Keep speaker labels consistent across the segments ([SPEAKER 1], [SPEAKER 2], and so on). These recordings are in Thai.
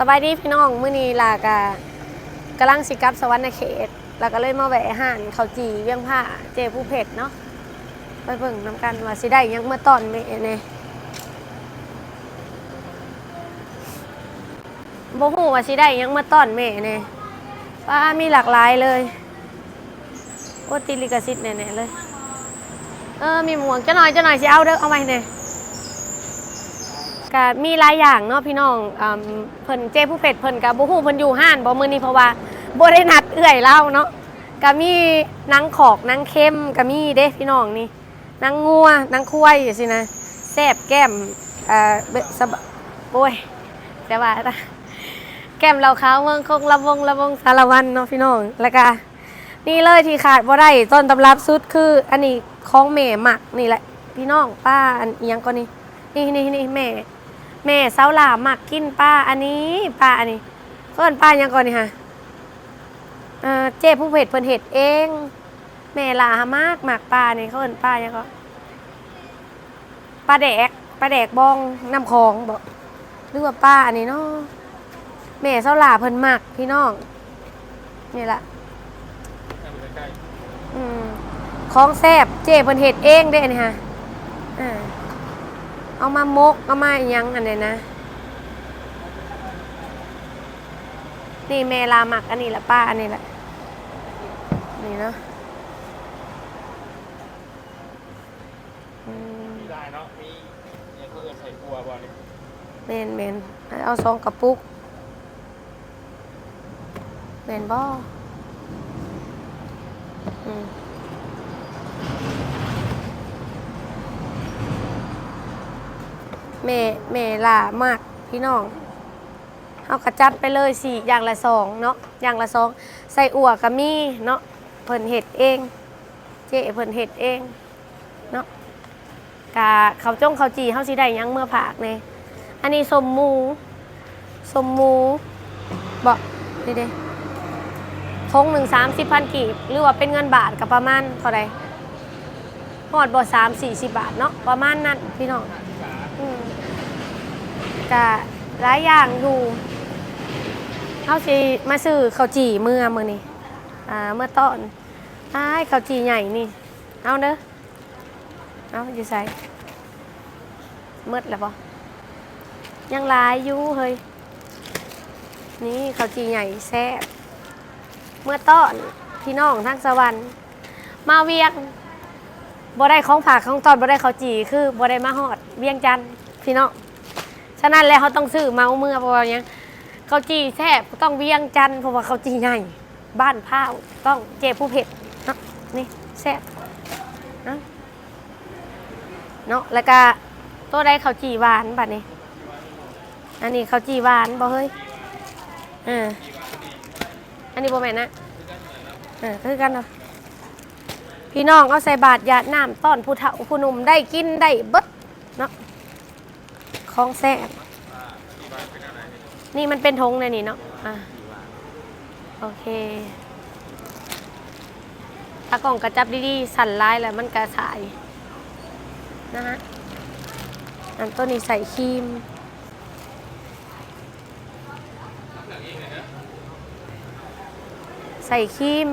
[SPEAKER 1] สบายดีพี่น้องมื้อนี้ล่ะกะกำลังสิกลับสวรรณเขตแล้วก็เลยมาแวะอาหารข้าวจีเวียงผ้าเจผู้เผ็ดเนาะไปเบิ่งน้ำกันว่าสิได้ยังเมื่อตอนแม่เน่บ่ฮู้ว่าสิได้ยังเมื่อตอนแม่เน่ว่ามีหลากหลายเลยโอ้ติลิขสิทธิ์แน่ๆเลย เออมีหมวกจะหน่อยจะหน่อยสิเอาเด้อเอาไว้เนี่ ก็มีหลายอย่างเนาะพี่น้องอืมเพิ่นเจ้ผู้เผ็ดเพิ่นกับบ่ฮู้เพิ่นอยู่ห้านบ่มื้อนี้เพราะว่าบ่ได้นัดเอื้อยเล่าเนาะก็มีหนังขอกหนังเค็มก็มีเด้พี่น้องนี่หนังงัวหนังควายจังซี่นะแซ่บแก้มเอ่อเบสะบะโอ้ยแต่ว่าแก้มเราขาวเมืองคงละวงละวงสารวันเนาะพี่น้องแล้วก็นี่เลยที่ขาดบ่ได้ต้นตำรับสุดคืออันนี้ของแม่หมักนี่แหละ พี่น้องป้าอันอิหยังก็นี่นี่นี่นี่แม่ แม่เสาหลามมักกินป้าอันนี้ป้าอันนี้เพิ่อนป้ายังก่อนนี่ค่ะเจ๊ผู้เผ็ดเพิ่นเห็ดเอง แม่ลาหามากหมักป้านี่เขาเอินป้ายังก็ป้าแดกป้าแดกบองน้ำคองบอกหรือว่าป้าอันนี้เนาะแม่เสาหลาเพิ่นหมักพี่น้องนี่ละอืมของแซบเจ๊เพิ่นเห็ดเองเด้นี่ค่ะอ่า เอามามกเอามาอิหยังอันเนี้ยนะ นี่เมลาหมักอันนี้แหละป้าอันนี้แหละนี่เนาะอืม
[SPEAKER 2] มีได้เนาะมีเนี่ยก็เออใส่กลัวบอลนี่
[SPEAKER 1] เมนเมนเอาซองกระปุกเมนบ่อืม แม่แม่ล่ามากพี่น้องเอากระจัดไปเลยสี่อย่างละสองเนาะอย่างละสองใส่อั่วกับมีเนาะเพิ่นเห็ดเอง เจ๊เพิ่นเห็ดเองเนาะกะเขาจ้องเขาจีเขาสิได้ยังเมื่อผากเนี่ยอันนี้สมมูสมมูบอกนี่เด้ทงหนึ่งสามสิบพันกีบหรือว่าเป็นเงินบาทกับประมาณเท่าไรหอดบ่สามสี่สิบบาทเนาะประมาณนั้นพี่น้อง กะหลายอย่างอยู่เขาสิมาซื้อข้าวจี่เมื่อมือนี่อ่าเมื่อตอนอ้ายข้าวจี่ใหญ่นี่เอาเด้อเอาอยู่ใส่เมื่อแล้วปะยังหลายอยู่เฮ้ยนี่ข้าวจี่ใหญ่แซ่บเมื่อตอนพี่น้องทั้งสวรรค์ มาเวียงบ่ได้ของผักของตอนบ่ได้ข้าวจี่คือบ่ได้มาฮอด เวียงจันทน์พี่น้อง ฉะนั้นแล้วเขาต้องซื้อเมาเมื่อเพราะว่าหยังเขาจีแซ่บต้องเวียงจันทน์เพราะว่าเขาจีใหญ่บ้านพ้าต้องเจผู้เผ็ดเนาะนี่แซ่บเนาะแล้วก็ตัวใดเขาวจีหวานบัดนี้ อันนี้เขาวจีหวานบ่เฮ้ยอ่าอันนี้บ่แม่นนะอ่าคือกันเนาะพี่น้องเอาใส่บาตรยาดน้ำต้อนผู้เฒ่าผู้หนุ่มได้กินได้เบิดเนาะ ของแซ่บนี่มันเป็นธงเลยนี่เนาะอะโอเคตากล่องกระจับดีๆ สั่นลายแล้วมันกระสายนะฮะอันต้นนี้ใส่ครีมใส่ครีม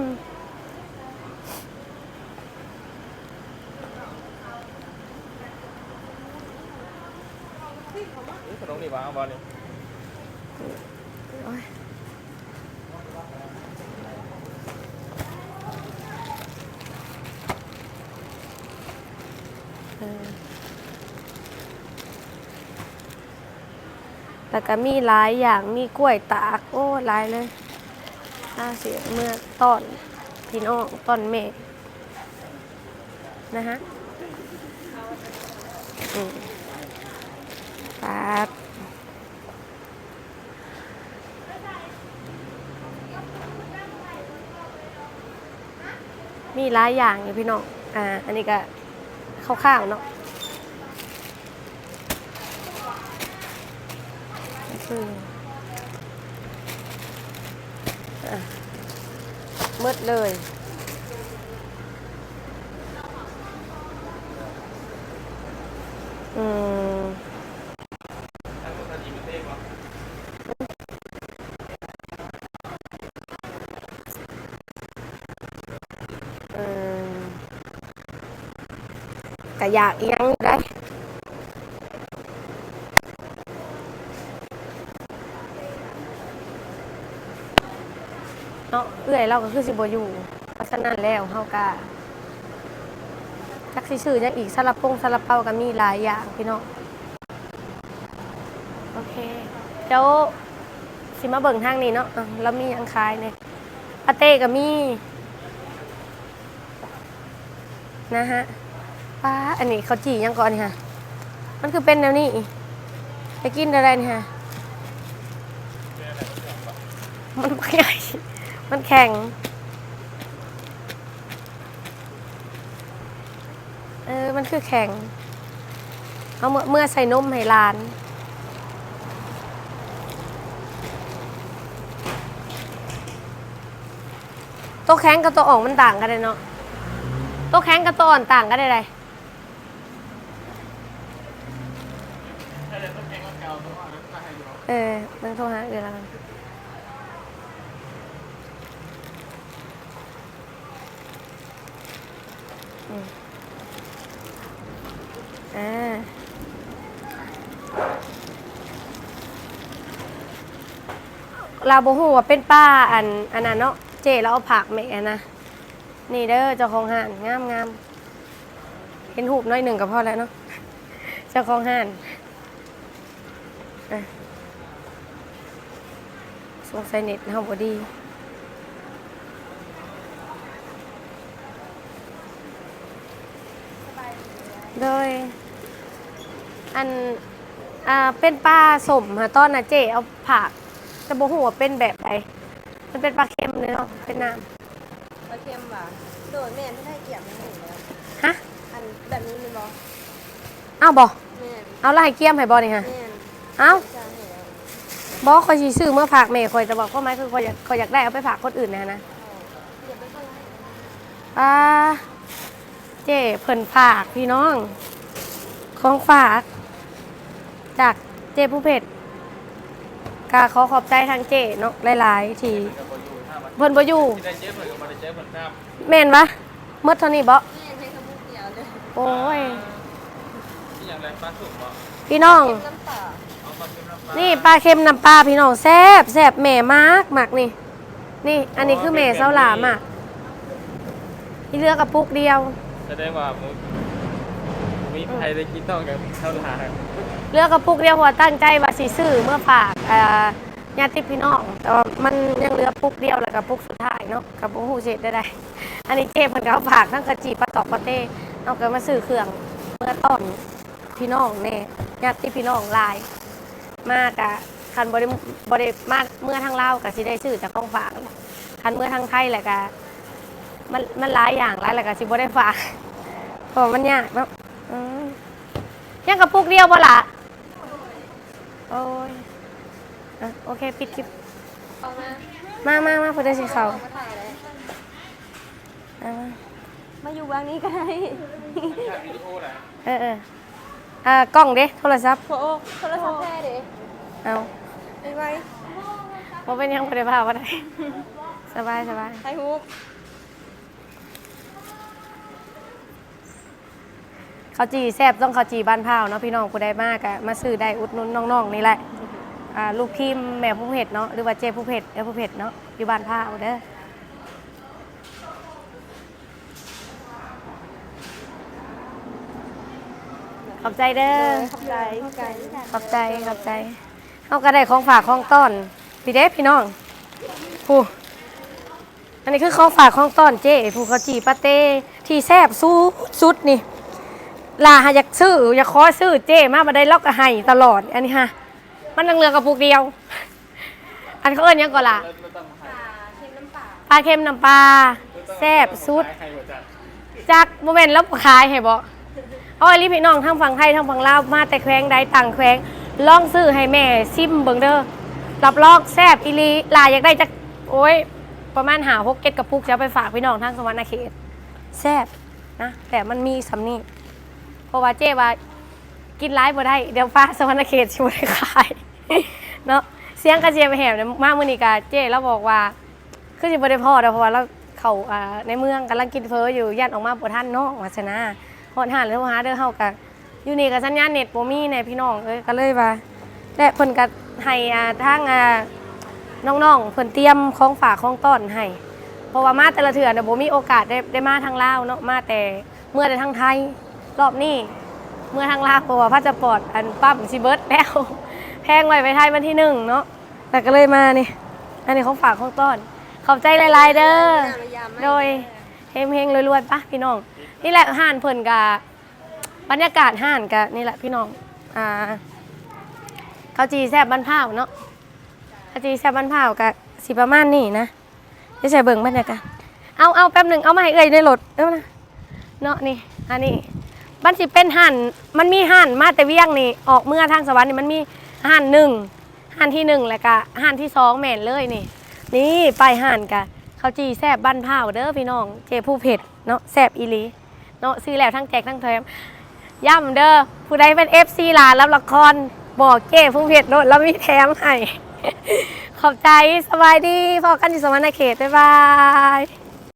[SPEAKER 2] ขนมนี่วางบอลนี่
[SPEAKER 1] แล้วก็มีหลายอย่างมีกล้วยตากโอ้หลายเลยน่าเสียเมื่อต้อนพี่น้องต้อนเมฆนะฮะ มครับมีหลายอย่างอยู่พี่น้อง อ่า อันนี้ก็ข้าวๆเนาะอืมอะมืดเลย อืม ก็อยากอีหยังอยู่ได้เนาะเอื้อยเราก็คือสิบ่อยู่เพราะฉะนั้นแล้วเฮาก็จักสิซื้อหยังอีกซาลาปงซาลาเปาก็มีหลายอย่างพี่น้องโอเคเดี๋ยวสิมาเบิ่งทางนี้เนาะอะแล้วมีหยังขายเนี่ยปาเต้ก็มีนะฮะ ป้าอันนี้เขาจียังก่อนนี่ค่ะ มันคือเป็นแนวนี้ไปกินอะไรนี่ค่ะ มันไม่ใหญ่มันแข็ง เออ มันคือแข็ง เอาเมื่อเมื่อใส่นมให้หลานตัวแข็งกับตัวอ่องมันต่างกันเลยเนาะตัวแข็งกับตัวอ่อนต่างกันได้ไร
[SPEAKER 2] ถ้าจะต้องแข่งกับเก่าต้องเอาน้ำตาให้อยู่
[SPEAKER 1] เออมันโทรหาเอือแล้วกันอืมอ่าเราบอกว่าเป็นป้าอันอันนั้นเนาะเจแล้วเอาผักแม่นะ นี่เด้อเจ้าของห้านงามงามเห็นหูบน้อยหนึ่งก็พอแล้วเนาะเจ้าของห้านอะ สงสัยเน็ตเฮาบ่ดีโดย อันอ่าเป็นปลาสมค่ะตอนน่ะเจ๊เอาผักจะบ่ฮู้ว่าเป็นแบบใดมันเป็นปลาเค็มเลยเนาะเป็นน้
[SPEAKER 3] ปลาเค็มว่ะโดดแม่นไม่ได้เกี่ยมไม่หนูแล้วำ
[SPEAKER 1] ฮะ
[SPEAKER 3] อันแบบนี้มันบอก
[SPEAKER 1] อ้าวบ่
[SPEAKER 3] แม่น
[SPEAKER 1] เอาละให้เกียมให้บ่นี่ฮะ
[SPEAKER 3] แม่น
[SPEAKER 1] เอ้า
[SPEAKER 3] จ้าเห็นแล้ว
[SPEAKER 1] บ่คอยสิซื้อเมื่อฝากแม่คอยจะบอกว่าไหมคือคอยอยากคอยอยากได้เอาไปฝากคนอื่นนะนะ
[SPEAKER 3] เดี๋ยวไปเบิ่ง
[SPEAKER 1] อ่าเจ๊เพิ่นฝากพี่น้อง ของฝาก จากเจ๊ผู้เผ็ดกาขอขอบใจทางเจ๊เนาะหลายๆ ที่
[SPEAKER 2] กับบอยู่ถ้ามัน
[SPEAKER 1] เพิ่นบ่อยู่
[SPEAKER 2] ที่ได้เจ๊เหมือนกับมาได้เจ๊เหมือนครับ
[SPEAKER 1] แม่นปะเมื่อเท่านี้บ่
[SPEAKER 3] แม่นให้ขมุกเดียวเลย
[SPEAKER 1] โอ้ย
[SPEAKER 2] ที่อย่างไรปลาสุกเหรอ
[SPEAKER 1] พี่น้อง
[SPEAKER 3] เค็มน้ำเปล่า
[SPEAKER 2] เอาปลาเค็ม น้ำปลา
[SPEAKER 1] นี่ปลาเค็มน้ำปลาพี่น้องแซ่บแซ่บแม่มากมากนี่ นี่ อันนี้คือแม่เสาหลามอะที่เลือกกระปุกเดียว
[SPEAKER 2] แสดงว่ามึงมีใครได้กินต้องกับเท่าไหร่
[SPEAKER 1] เลือกกระปุกเดียวเพราะว่าตั้งใจว่าสิซื้อเมื่อฝากเอ่อญาติพี่น้องแต่ว่ามันยังเหลือปุกเดียวแล้วกับปุกสุดท้ายเนาะกับปุกหูเสร็จได้ไดอันนี้เจ๊เพิ่นก็เอาฝากทั้งกระจีปลาตอกปลาเต้เอาก็มาซื้อเครื่องเมื่อต้นพี่น้องแน่ญาติพี่น้องหลาย มากอะคันบริบริมากเมื่อทางลาวกับสิได้ซื้อจากกองฝากคันเมื่อทางไทยแหละกะมันมันหลายอย่างหลายแหละกะสิบ่ได้ฝากเพราะมันยากเนาะอืมยังกระปุกเดียวบ่ล่ะโอ้ยอะโอเคปิดคลิป
[SPEAKER 3] เอามา
[SPEAKER 1] มามามาเพื่อได้สิเขา
[SPEAKER 3] เอามาถ่ายเลย
[SPEAKER 1] เอามา
[SPEAKER 3] มาอยู่วางนี้ก็ได้
[SPEAKER 2] ถ่ายวิดีโอแหละ
[SPEAKER 1] เออเออ อ่ากล้องเด้โทรศัพท์
[SPEAKER 3] โอ้โทรศัพท์แท้เด้
[SPEAKER 1] เอา
[SPEAKER 3] ไปไว้
[SPEAKER 1] บ่เป็นหยังบ่ได้พาบ่ได้สบายสบาย
[SPEAKER 3] ไทยฮุก
[SPEAKER 1] ข้าวจีแซบต้องข้าวจีบ้านเผาเนาะพี่น้องผู้ใดมากอะมาซื้อได้อุดหนุนน้องๆนี่แหละอ่าลูกพิมพ์แม่ผู้เผ็ดเนาะหรือว่าเจ๊ผู้เผ็ดเอ้ผู้เผ็ดเนาะอยู่บ้านเผาเด้อ ขอบใจเด้อ
[SPEAKER 3] ขอบใจขอบใจ
[SPEAKER 1] ขอบใจขอบใจเอาก็ได้ของฝากของต้อนพี่เด้พี่น้องผู้อันนี้คือของฝากของต้อนเจ๊ผู้ข้าวจีปาเต้ที่แซบสู้สุดนี่ลาหาอยากซื้ออยากขอซื้อเจ้มามาได้ล็อกให้ตลอด อันนี้ฮะมันนังเรือกระปุกเดียว อันเขาเอิ้นหยังก่อนล่ะ
[SPEAKER 2] ไม่ต้องมาให้
[SPEAKER 3] เค็มน้ำเปล่า
[SPEAKER 1] ปลาเค็มน้ำปลาแซ่บสุด
[SPEAKER 2] ใครหัวใจ
[SPEAKER 1] จากโมเมนต์แล้วขายให้บ่เอาอลิพี่น้องทั้งฝั่งไทยทั้งฝั่งลาวมาแต่แขวงใดต่างแขวงล่องซื้อให้แม่ซิมเบิงเด้อรับรองแซบอีลีลาอยากได้จักโอ้ยประมาณหาหกเก็ดกระปุกจะไปฝากพี่น้องทั้งสวรรณเขตแซบนะแต่มันมีสำนีเพราะว่าเจ๊ว่ากินร้ายบ่ได้เดี๋ยวฟ้าสวรรณเขตช่วยขายเนาะเสียงกระเจียมแหบเนี่ยมากมือนี้กาเจ้แล้วบอกว่าคือสิบ่ได้พอเด้อเพราะว่าเราเขาในเมืองกำลังกินเฟออยู่ย่านออกมาบ่ทันเนาะว่าซะนะ ฮอดหานแล้วหาเด้อเฮาก็อยู่นี่ก็สัญญาณเน็ตบ่มีแน่พี่น้องเอ้ยก็เลยว่าและเพิ่นก็ให้อ่าทางอ่าน้องๆเพิ่นเตรียมของฝากของต้อนให้เพราะว่ามาแต่ละเถื่อเนี่ยบ่มีโอกาสได้ได้มาทางลาวเนาะมาแต่เมื่อแต่ทางไทยรอบนี้เมื่อทางลาวเพราะว่าพาสปอร์ตอันปั๊มสิเบิร์ดแล้วแพงไว้ไปไทยวันที่หนึ่งเนาะแต่ก็เลยมานี่อันนี้ของฝากของต้อนขอบใจหลายๆเด้อโดยเฮงเฮงๆรวยๆปะพี่น้อง นี่แหละห่านเพิ่นกะบรรยากาศห่านกะนี่แหละพี่น้องอ่าข้าวจีแซ่บบ้านเผาเนาะข้าวจีแซ่บบ้านเผากะสิประมาณนี้นะจะใส่เบิ่งบรรยากาศเอาเอาแป๊บหนึ่งเอามาให้เอ่ยในรถเด้อนะเนาะนี่อันนี้บ้านสิเป็นห่านมันมีห่านมาแต่เวียงนี่ออกเมื่อทางสวรรค์นี่มันมีห่านหนึ่งห่านที่หนึ่งแล้วก็ห่านที่สองแม่นเลยนี่ นี่ไปห่านกะข้าวจีแซ่บบ้านเผาเด้อพี่น้องเจผู้เผ็ดเนาะแซ่บอีหลี เนาะซื้อแล้วทั้งแจกทั้งแถมย่ำเด้อผู้ใดเป็นเอฟซีลารับละครบอกเจ้ผู้เพชรโดดแล้วมีแถมให้ขอบใจสบายดีพอกันอยู่สวรรณเขตบ๊ายบาย